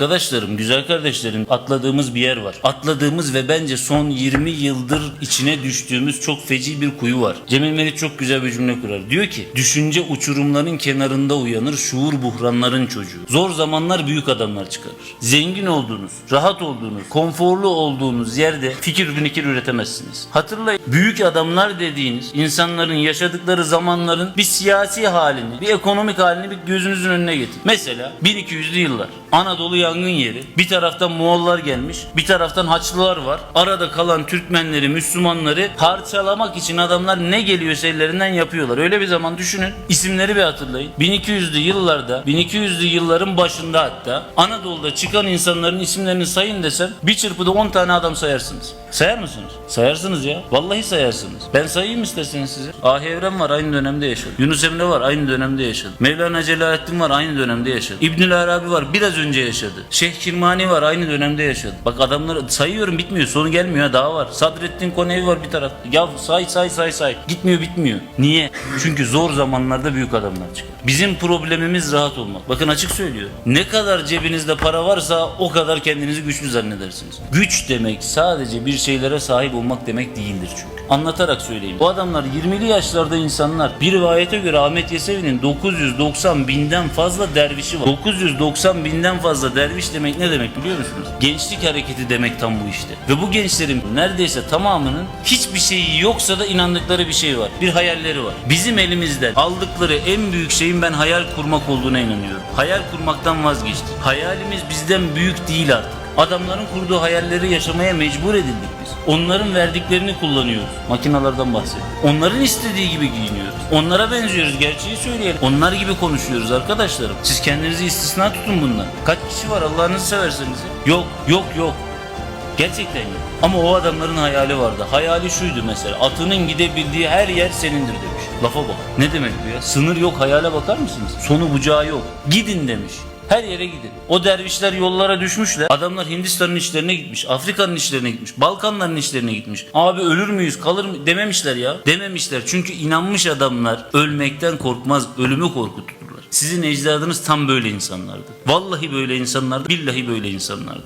Arkadaşlarım, güzel kardeşlerim atladığımız bir yer var. Atladığımız ve bence son 20 yıldır içine düştüğümüz çok feci bir kuyu var. Cemil Meriç çok güzel bir cümle kurar. Diyor ki düşünce uçurumların kenarında uyanır şuur buhranların çocuğu. Zor zamanlar büyük adamlar çıkarır. Zengin olduğunuz, rahat olduğunuz, konforlu olduğunuz yerde fikir fikir üretemezsiniz. Hatırlayın büyük adamlar dediğiniz insanların yaşadıkları zamanların bir siyasi halini, bir ekonomik halini bir gözünüzün önüne getirin. Mesela 1200'lü yıllar. Anadolu yangın yeri. Bir taraftan Moğollar gelmiş, bir taraftan Haçlılar var. Arada kalan Türkmenleri, Müslümanları parçalamak için adamlar ne geliyorsa ellerinden yapıyorlar. Öyle bir zaman düşünün. İsimleri bir hatırlayın. 1200'lü yıllarda, 1200'lü yılların başında hatta Anadolu'da çıkan insanların isimlerini sayın desem bir çırpıda 10 tane adam sayarsınız. Sayar mısınız? Sayarsınız ya. Vallahi sayarsınız. Ben sayayım isterseniz size. Ahi Evren var aynı dönemde yaşadı. Yunus Emre var aynı dönemde yaşadı. Mevlana Celaleddin var aynı dönemde yaşadı. İbnül Arabi var biraz önce yaşadı. Şeyh Kirmani var aynı dönemde yaşadı. Bak adamları sayıyorum bitmiyor. Sonu gelmiyor ha, daha var. Sadrettin Konevi var bir tarafta. Ya say say say say. Gitmiyor bitmiyor. Niye? Çünkü zor zamanlarda büyük adamlar çıkar. Bizim problemimiz rahat olmak. Bakın açık söylüyorum. Ne kadar cebinizde para varsa o kadar kendinizi güçlü zannedersiniz. Güç demek sadece bir şeylere sahip olmak demek değildir çünkü. Anlatarak söyleyeyim. Bu adamlar 20'li yaşlarda insanlar. Bir rivayete göre Ahmet Yesevi'nin 990 binden fazla dervişi var. 990 binden fazla derviş demek ne demek biliyor musunuz? Gençlik hareketi demek tam bu işte. Ve bu gençlerin neredeyse tamamının hiçbir şeyi yoksa da inandıkları bir şey var. Bir hayalleri var. Bizim elimizden aldıkları en büyük şeyin ben hayal kurmak olduğuna inanıyorum. Hayal kurmaktan vazgeçtik. Hayalimiz bizden büyük değil artık. Adamların kurduğu hayalleri yaşamaya mecbur edildik biz. Onların verdiklerini kullanıyoruz. Makinalardan bahsediyorum. Onların istediği gibi giyiniyoruz. Onlara benziyoruz. Gerçeği söyleyelim. Onlar gibi konuşuyoruz arkadaşlarım. Siz kendinizi istisna tutun bundan. Kaç kişi var Allah'ınızı severseniz. Yok, yok, yok. Gerçekten yok. Ama o adamların hayali vardı. Hayali şuydu mesela. Atının gidebildiği her yer senindir demiş. Lafa bak. Ne demek bu ya? Sınır yok hayale bakar mısınız? Sonu bucağı yok. Gidin demiş. Her yere gidin. O dervişler yollara düşmüşler. Adamlar Hindistan'ın işlerine gitmiş. Afrika'nın işlerine gitmiş. Balkanların işlerine gitmiş. Abi ölür müyüz kalır mı dememişler ya. Dememişler. Çünkü inanmış adamlar ölmekten korkmaz. Ölümü korkuturlar. Sizin ecdadınız tam böyle insanlardı. Vallahi böyle insanlardı. Billahi böyle insanlardı.